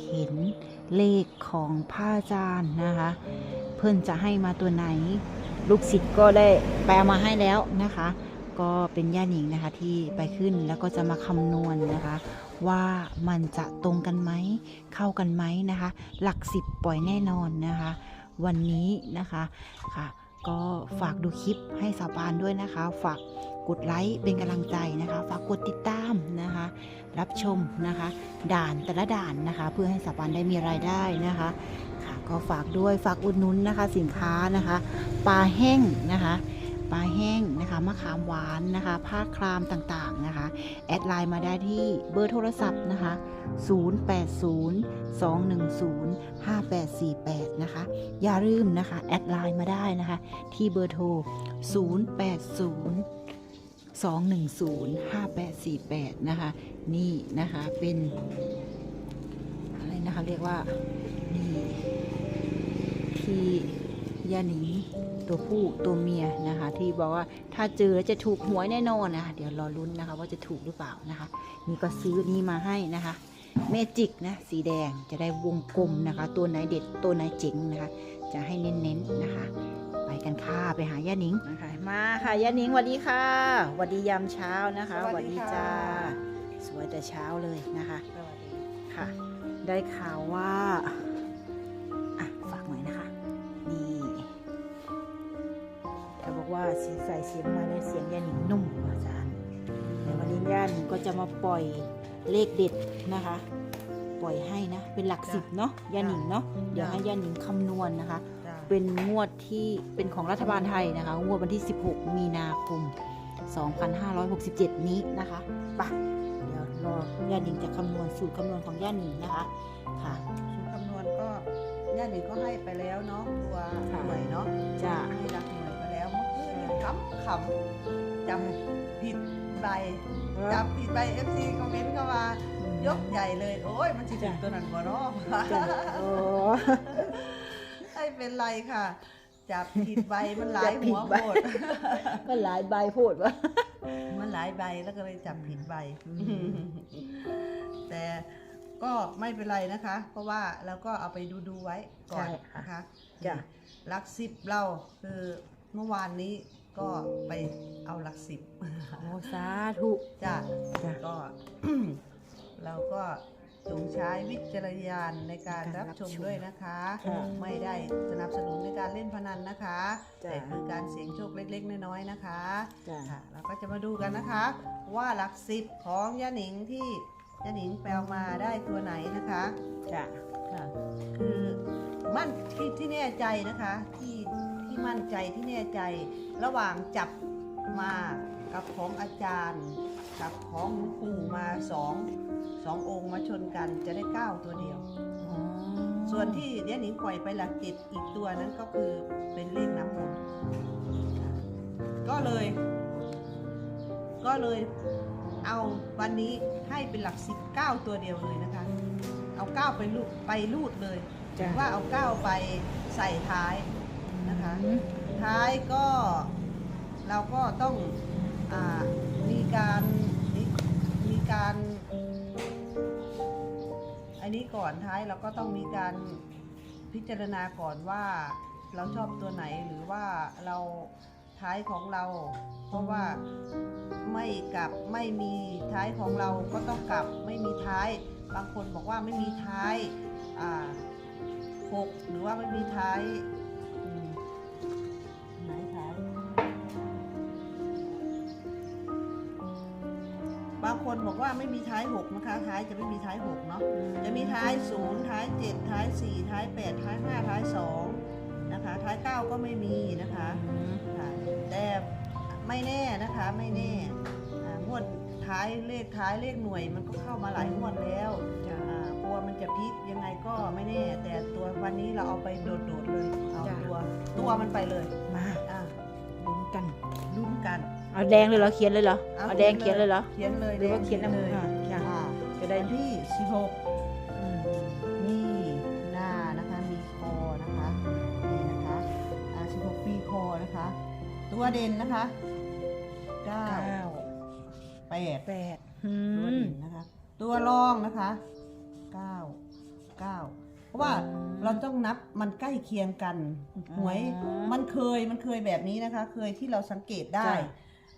เห็นเลขของพระอาจารย์นะคะ เพื่อนจะให้มาตัวไหน ลูกศิษย์ก็ได้แปลมาให้แล้วนะคะ ก็เป็นย่าหนิงนะคะที่ไปขึ้นแล้วก็จะมาคำนวณนะคะ ว่ามันจะตรงกันไหม เข้ากันไหมนะคะ หลักสิบปล่อยแน่นอนนะคะ วันนี้นะคะค่ะ ก็ฝากดูคลิปให้สาวปานด้วยนะคะ ฝากกดไลค์เป็นกำลังใจนะคะ ฝากกดติดตามนะคะ รับชมนะคะ ด่านแต่ละด่านนะคะ เพื่อให้สาวปานได้มีรายได้นะคะค่ะก็ฝากด้วยฝากอุดหนุนนะคะ สินค้านะคะปลาแห้งนะคะปลาแห้งนะคะมะขามหวานนะคะ ผ้าครามต่างๆนะคะ ดไลน์มาได้ที่เบอร์โทรศัพท์นะคะ 0802105848 นะคะ อย่าลืมนะคะ แอดไลน์มาได้นะคะ ที่เบอร์โทร 0802105848 นะคะ นี่นะคะเป็นอะไรนะคะ เรียกว่านี่ที่ ย่าหนิงตัวผู้ตัวเมียนะคะ ที่บอกว่าถ้าเจอแล้วจะถูกหวยแน่นอนนะคะเดี๋ยวรอลุ้นนะคะ ว่าจะถูกหรือเปล่านะคะ นี่ก็ซื้อนี่มาให้นะคะเมจิกนะสีแดงจะได้วงกลมนะคะ ตัวไหนเด็ดตัวไหนเจ๋งนะคะ จะให้เน้นๆนะคะ ไปกันค่ะไปหาย่าหนิงนะคะมาค่ะย่าหนิงสวัสดีค่ะสวัสดียามเช้านะคะสวัสดีค่ะจ้าสวยแต่เช้าเลยนะคะสวัสดีค่ะ ได้ข่าวว่า เขาบอกว่าใส่เสียงมาในเสียงยาหนิงนุ่มอาจารย์ในวันนี้ย่าหนิงก็จะมาปล่อยเลขเด็ดนะคะ ปล่อยให้นะ เป็นหลักสิบเนาะยาหนิงเนาะเดี๋ยวให้ยาหนิงคำนวณนะคะจ้าเป็นงวดที่เป็นของรัฐบาลไทยนะคะ งวดวันที่ 16 มีนาคม 2567 นี้นะคะไปะเดี๋ยวรอย่าหนิงจะคำนวณสูตรคำนวณของย่าหนิงนะคะค่ะสูตรคำนวณก็ย่าหนิงก็ให้ไปแล้วเนาะตัวค่ะหน่วยเนาะจะให้รัก ขำขำจำผิดใบจำผิดใบเอฟซีคอมเมนต์เข้ามายกใหญ่เลย โอ้ยมันสิถึงตัวนั้นบ่เนาะจ้ะโอ้ ไม่เป็นไรค่ะ จับผิดใบมันหลายหัวจับผิดโพใบดก็หลายใบพูดว่า มันหลายใบแล้วก็เลยจับผิดใบ แต่ก็ไม่เป็นไรนะคะ เพราะว่าเราก็เอาไปดูดูๆไว้ก่อนใช่ค่ะนะคะจ้ะหลักสิบเราคือเมื่อวานนี้ ก็ไปเอาหลักสิบโอ้สาธุจ้ะจ้ะก็ เราก็จงใช้วิจารณญาณในการการรัรับบชมชมด้วยนะคะค่ะไม่ได้สนับสนุนในการเล่นพนันนะคะจ้ะแต่คือการเสี่ยงโชคเล็กๆ น้อยๆนะคะจ้ะค่ะเราก็จะมาดูกันนะคะ ว่าหลักสิบของย่าหนิงที่ย่าหนิงแปลมาได้ตัวไหนนะคะจ้ะค่ะคือมั่นที่ที่แน่ใจนะคะที่ ที่มั่นใจที่แน่ใจ ระหว่างจับมากับของอาจารย์ กับของหลวงปู่มาสองสององค์มาชนกันจะได้เก้าตัวเดียวอ๋อส่วนที่เดี๋ยวหนิงปล่อยไปหลักเจ็ดอีกตัวนั้นก็คือเป็นเลขน้ำมนต์ก็เลย ก็เลยเอาวันนี้ให้เป็นหลักสิบเก้าตัวเดียวเลยนะคะ เอาเก้าไปลูดไปลูดเลยจ้ะว่าเอาเก้าไปใส่ท้าย นะคะ ท้ายก็เราก็ต้องอมีการมีการ อันนี้ก่อนท้ายเราก็ต้องมีการพิจารณาก่อนว่าเราชอบตัวไหนหรือว่าเราท้ายของเรา เพราะว่าไม่กลับไม่มีท้ายของเราก็ต้องกลับไม่มีท้าย บางคนบอกว่าไม่มีท้ายหกหรือว่าไม่มีท้าย คนบอกว่าไม่มีท้ายหกนะคะ ท้ายจะไม่มีท้ายหกเนาะจะมีท้ายศูนย์ท้ายเจ็ดท้ายสี่ท้ายแปดท้ายห้าท้ายสองนะคะ ท้ายเก้าก็ไม่มีนะคะอืมค่ะแต่ไม่แน่นะคะไม่แน่อ่างวดท้ายเลขท้ายเลขหน่วยมันก็เข้ามาหลายงวดแล้วอ่ากลัวมันจะพลิกยังไงก็ไม่แน่ แต่ตัววันนี้เราเอาไปโดดๆเลยเอาจ้ะตัวตัวมันไปเลยมาอะลุ้นกันลุ้นกัน เอาแดงเลยเหรอเขียนเลยเหรอเอาแดงเขียนเลยเหรอเขียนเลยหรือว่าเขียนแดงน้ำเลยอ่าจ้ะอ่าจะได้วันที่16อืมนี่หน้านะคะมีคอนะคะนี่นะคะอ่า16ปีคอนะคะ ตัวเด่นนะคะ9เก้า8แปดอืตัวมเด่นนะคะ ตัวรองนะคะ9เก้าเพราะว่าเราต้องนับมันใกล้เคียงกันหวยมันเคยมันเคยแบบนี้นะคะ เคยที่เราสังเกตได้จ้ะ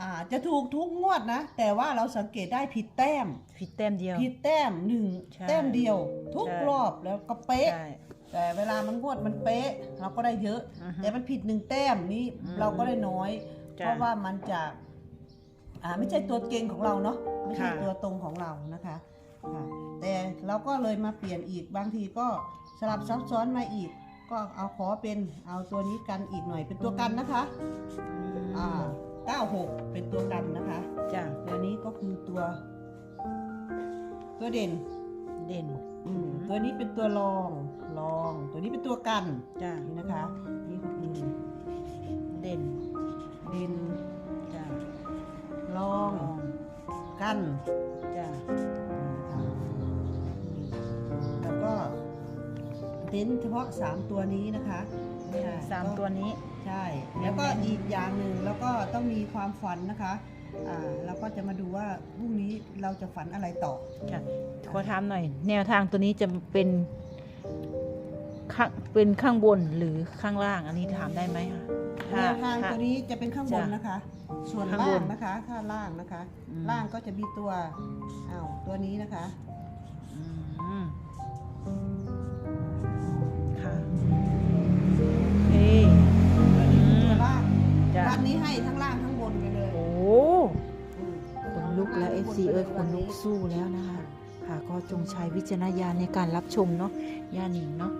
อ่าจะถูกทุกงวดนะ แต่ว่าเราสังเกตได้ผิดแต้ม ผิดแต้มเดียว ผิดแต้มหนึ่งใช่แต้มเดียว ทุกใช่ รอบแล้วก็เป๊ะ ใช่ แต่เวลามันงวดมันเป๊ะ เราก็ได้เยอะ อือฮึแต่มันผิดหนึ่งแต้มนี้อืมเราก็ได้น้อย จ้ะเพราะว่ามันจะอ่าไม่ใช่ตัวเก่งของเราเนาะไม่ใช่ค่ะ ตัวตรงของเรานะคะค่ะแต่เราก็เลยมาเปลี่ยนอีกบางทีก็สลับซับซ้อนมาอีก ก็เอาขอเป็นเอาตัวนี้กันอีกหน่อยเป็นตัวกันนะคะ อ่า 96 เป็นตัวกันนะคะจ้ะตัวนี้ก็คือตัว ตัวเด่น เด่น อืมตัวนี้เป็นตัวรองรอง ตัวนี้เป็นตัวกันจ้ะนี่นะคะ นี่ก็คือเด่น เด่นจ้ะรองลองกันจ้ะแล้วก็เน้นเฉพาะ 3 ตัวนี้นะคะเนี่ยสามก็ตัวนี้ ใช่ แล้วก็อีกอย่างหนึ่งแล้วก็ต้องมีความฝันนะคะอ่าเราก็จะมาดูว่าพรุ่งนี้เราจะฝันอะไรต่อ ค่ะขอถามหน่อย แนวทางตัวนี้จะเป็นข้างเป็นข้างบนหรือข้างล่างอันนี้ถามได้ไหมคะแนวทางถ้ตัวนี้จะเป็นข้างบนจ้ะนะคะ ส่วนข้างบล่านงนะคะถ้าล่างนะคะ อืม ล่างก็จะมีตัวอ้าวตัวนี้นะคะ อืม กแล้วทั้ง FC ล่างเอ้ยทั้งขบนไปลุกสู้แล้วนะคะ ค่ะก็จงใช้วิจารณญาณในการรับชมเนาะย่าหนิงเนาะ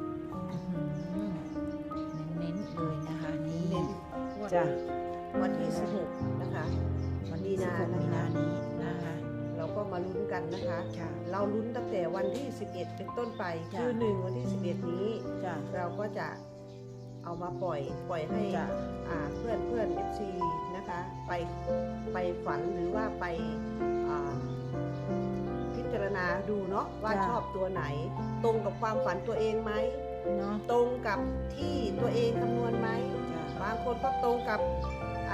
อื้อหือเน้นๆเลยนะคะนี่เน้นจ้ะวันที่16นะคะ วันที่มีนา16มีนานี้นะคะ เราก็มาลุ้นกันนะคะค่ะเราลุ้นตั้งแต่วันที่ 11 เป็นต้นไปจ้ะคือหนึ่งวันที่ 11 นี้จ้ะเราก็จะเอามาปล่อยปล่อยให้จ้ะอ่าเพื่อนเพื่อน FC นะคะ ไปไปฝันหรือว่าไปอ่าพิจารณา ดูเนาะว่าจ้ะ ชอบตัวไหน ตรงกับความฝันตัวเองไหม เนาะตรงกับที่ตัวเองคำนวณไหม จ้ะ บางคนก็ตรงกับ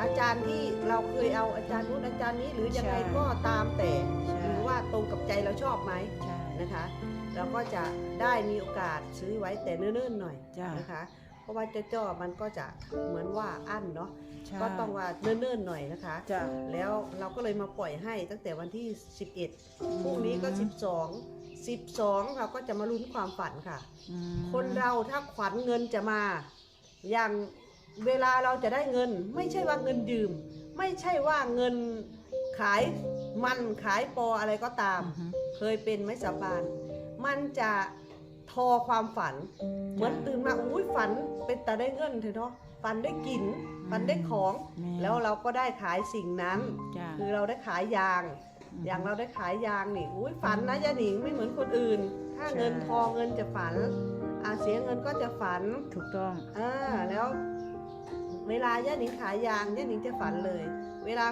อาจารย์ที่เราเคยเอาอาจารย์นู้นอาจารย์นี้หรือยังไงใช่ ก็ตามแต่ใช่หรือว่าตรงกับใจเราชอบไหมใช่ นะคะ เราก็จะได้มีโอกาสซื้อไว้แต่เนิ่นๆหน่อยจ้ะ นะคะ เพราะว่าเจ้าจ้อมันก็จะเหมือนว่าอั้นเนาะใช่ก็ต้องว่าเนิ่นๆหน่อยนะคะจ้ะแล้วเราก็เลยมาปล่อยให้ตั้งแต่วันที่ 11พรุ่งนี้ก็ 12 12 เราก็จะมาลุ้นความฝันค่ะอืมคนเราถ้าขวัญเงินจะมา อย่างเวลาเราจะได้เงิน ไม่ใช่ว่าเงินยืม ไม่ใช่ว่าเงินขายมันขายปออะไรก็ตามอือฮึเคยเป็นไหมสาบาน มันจะ ทอความฝัน เหมือนตื่นมาอุ้ยฝันเป็นแต่ได้เงินเถอะเนาะฝันได้กินฝันได้ของ แม่แล้วเราก็ได้ขายสิ่งนั้น จ้ะ คือเราได้ขายยาง อย่างเราได้ขายยางนี่อุ้ยฝันนะยาหนิงไม่เหมือนคนอื่น ถ้าใช่ เงินทองเงินจะฝันอาเสียเงินก็จะฝันถูกต้อง อ่าแล้ว เวลาย่าหนิงขายยางย่าหนิงจะฝันเลย เวลา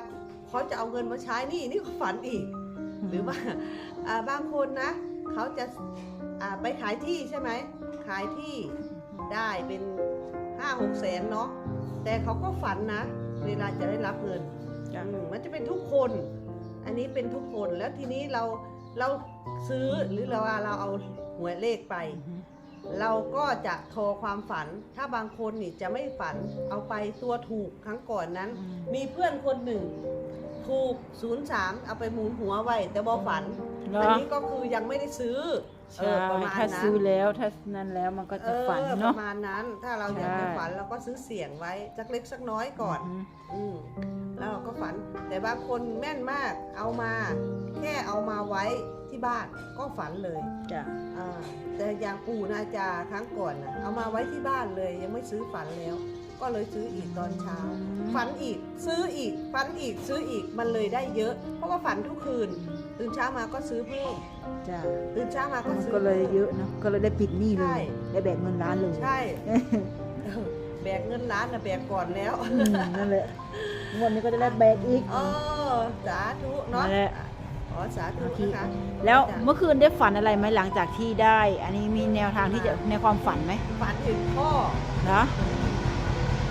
เขาจะเอาเงินมาใช้หนี่นี่ก็ฝันอีก หรือว่า อ่าบางคนนะ เขาจะ อ่าไปขายที่ใช่ไหม ขายที่ได้เป็นห้าหกแสนเนาะ แต่เขาก็ฝันนะ เวลาจะได้รับเงินจ้ะอืมมันจะเป็นทุกคน อันนี้เป็นทุกคน แล้วทีนี้เราเราซื้อหรือเราเราเอาหวยเลขไปอือฮึเราก็จะโทรความฝัน ถ้าบางคนนี่จะไม่ฝัน เอาไปตัวถูกครั้งก่อนนั้น อืม มีเพื่อนคนหนึ่ง ถูก 03 เอาไปหมุนหัวไว้แต่บอฝัน เหรออันนี้ก็คือยังไม่ได้ซื้อ เอใช่อประมาณถ้านั้นซื้อแล้วถ้านั้นแล้วมันก็เอจะอฝันปเนาะ ระมาณนั้น ถ้าเราอยากจะใช่ ฝันเราก็ซื้อเสียงไว้สักเล็กสักน้อยก่อนอือฮึอืมแล้วเราก็ฝัน แต่บางคนแม่นมากเอามา แค่เอามาไว้ที่บ้านก็ฝันเลยจ้ะอ่าแต่อย่างปู่นาจาครั้งก่อนนะเอามาไว้ที่บ้านเลย ยังไม่ซื้อฝันแล้ว ก็เลยซื้ออีกตอนเช้า ฝันอีก ซื้ออีก ฝันอีกซื้ออีกมันเลยได้เยอะ เพราะว่าฝันทุกคืน ตื่นเช้ามาก็ซื้อเพิ่มจ้ะตื่นเช้ามาก็มันซื้อ ก็เลยพิ่มเยอะเนาะก็เลยได้ปิดหนี้เลใช่ ย ได้แบกเงินล้านเลยใช่เออแบกเงินล้านนะแบกก่อนแล้วอืมนั่นแหละงวดนี้ก็จะได้แบกอีก เออสาธุเนาะนั่นแหละ อ๋อสาธุโอเคนะคะแล้วจ้ะเมื่อคืนได้ฝันอะไรไหมหลังจากที่ได้ อันนี้มีแนวทางที่จะในความฝันไหมฝันถึงพ่อนะ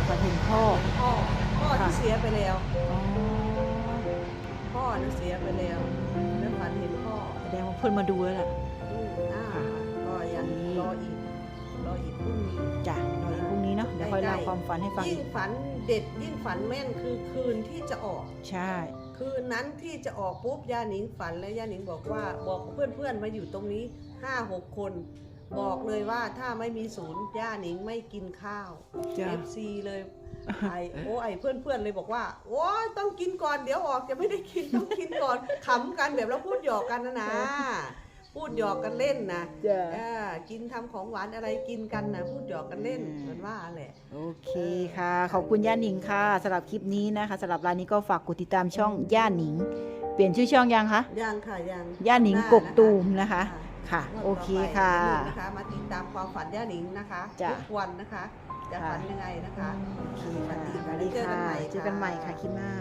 ฝันถึงพ่อ พ่อพ่อค่ะที่เสียไปแล้ว อ๋อ พ่อน่ะเสียไปแล้วแล้วฝันเห็นพ่อแสดงว่าเพื่อนมาดูแล้วล่ะก็ยังรออีกรออีกพรุ่งนี้ จ้ะรออีกพรุ่งนี้เนาะเดี๋ยวคอยเล่าความฝันให้ฟังยิ่งฝันเด็ดยิ่งฝันแม่นคือคืนที่จะออก ใช่ คืนนั้นที่จะออกปุ๊บยาหนิงฝันและยาหนิงบอกว่าบอกเพื่อนเพื่อนมาอยู่ตรงนี้ห้าหกคน บอกเลยว่าถ้าไม่มีศูนย์ย่าหนิงไม่กินข้าว จ้ะ FC เลยไอโอ้ไอเพื่อนๆเลยบอกว่าโอ้ยต้องกินก่อนเดี๋ยวออกจะไม่ได้กินต้องกินก่อนขำกันแบบเราพูดหยอกกันนะนะ พูดหยอกกันเล่นนะจ้ะ เออกินทำของหวานอะไรกินกันนะพูดหยอกกันเล่นเหมือนว่าแหละ โอเคค่ะ ขอบคุณย่าหนิงค่ะสำหรับคลิปนี้นะคะสำหรับรายนี้ก็ฝากกดติดตามช่องย่าหนิง เปลี่ยนชื่อช่องยังคะ ยังค่ะยังย่าหนิงากกตูมนะคะ ค่ะงวดโอเคต่ไปค่ะอย่าลืมนะคะ มาติดตามความฝันย่าหนิงนะคะจ้ะ ทุกวันนะคะ จะค่ะฝันยังไงนะคะ โอเคสวัค่ะสดีสวัสดีเจอกันค่ะใหม่เจอกันใหม่ค่ะคลิปหน้า